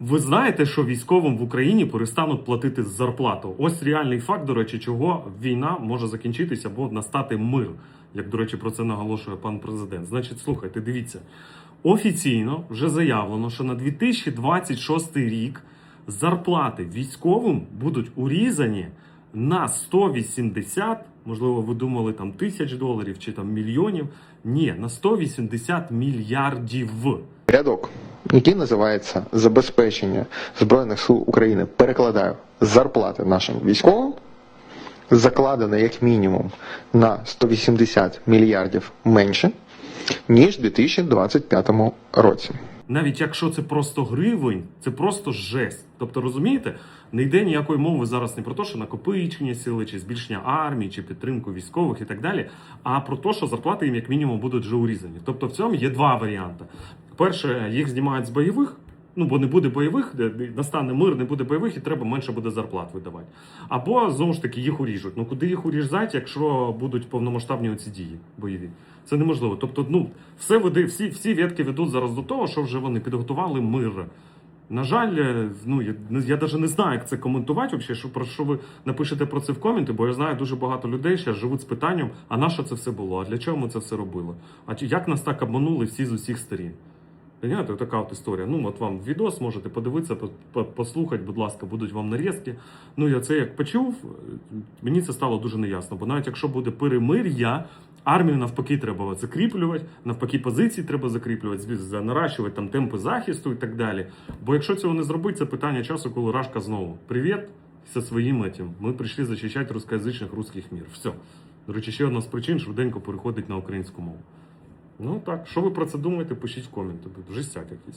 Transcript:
Ви знаєте, що військовим в Україні перестануть платити зарплату. Ось реальний факт, до речі, чого війна може закінчитися або настати мир, як, до речі, про це наголошує пан президент. Значить, слухайте, дивіться. Офіційно вже заявлено, що на 2026 рік зарплати військовим будуть урізані на 180, можливо, ви думали там тисяч доларів чи там мільйонів. Ні, на 180 мільярдів. рядок, який називається забезпечення Збройних сил України. Перекладаю зарплати нашим військовим, закладено як мінімум на 180 мільярдів менше, ніж у 2025 році. Навіть якщо це просто гривень, це просто жесть. Тобто, розумієте, не йде ніякої мови зараз не про те, що накопичення сили, чи збільшення армії, чи підтримку військових і так далі, а про те, що зарплати їм як мінімум будуть вже урізані. Тобто в цьому є два варіанти. Перше, їх знімають з бойових. Ну, бо не буде бойових, де- настане мир, не буде бойових, і треба менше буде зарплат видавати. Або знову ж таки їх уріжуть. Ну куди їх уріжать, якщо будуть повномасштабні оці дії бойові? Це неможливо. Тобто, ну все веде, всі, всі ветки ведуть зараз до того, що вже вони підготували мир. На жаль, е, ну я, я навіть не знаю, як це коментувати. Взагалі, що про що ви напишете про це в коменти, бо я знаю дуже багато людей ще живуть з питанням: а на що це все було? А для чого ми це все робили? А як нас так обманули всі з усіх сторін? Понимаєте, така от історія. Ну, от вам відос можете подивитися, по- по- послухати, будь ласка, будуть вам нарізки. Ну, я це як почув, мені це стало дуже неясно. Бо навіть якщо буде перемир'я, армію навпаки треба закріплювати, навпаки, позиції треба закріплювати, за- наращувати там темпи захисту і так далі. Бо якщо цього не зробити, це питання часу, коли Рашка знову. Привіт зі своїм этим. Ми прийшли захищати русскоязичних русських мір. Все. До речі, ще одна з причин швиденько переходить на українську мову. Ну так, що ви про це думаєте, пишіть в коменти. Жестяк якийсь.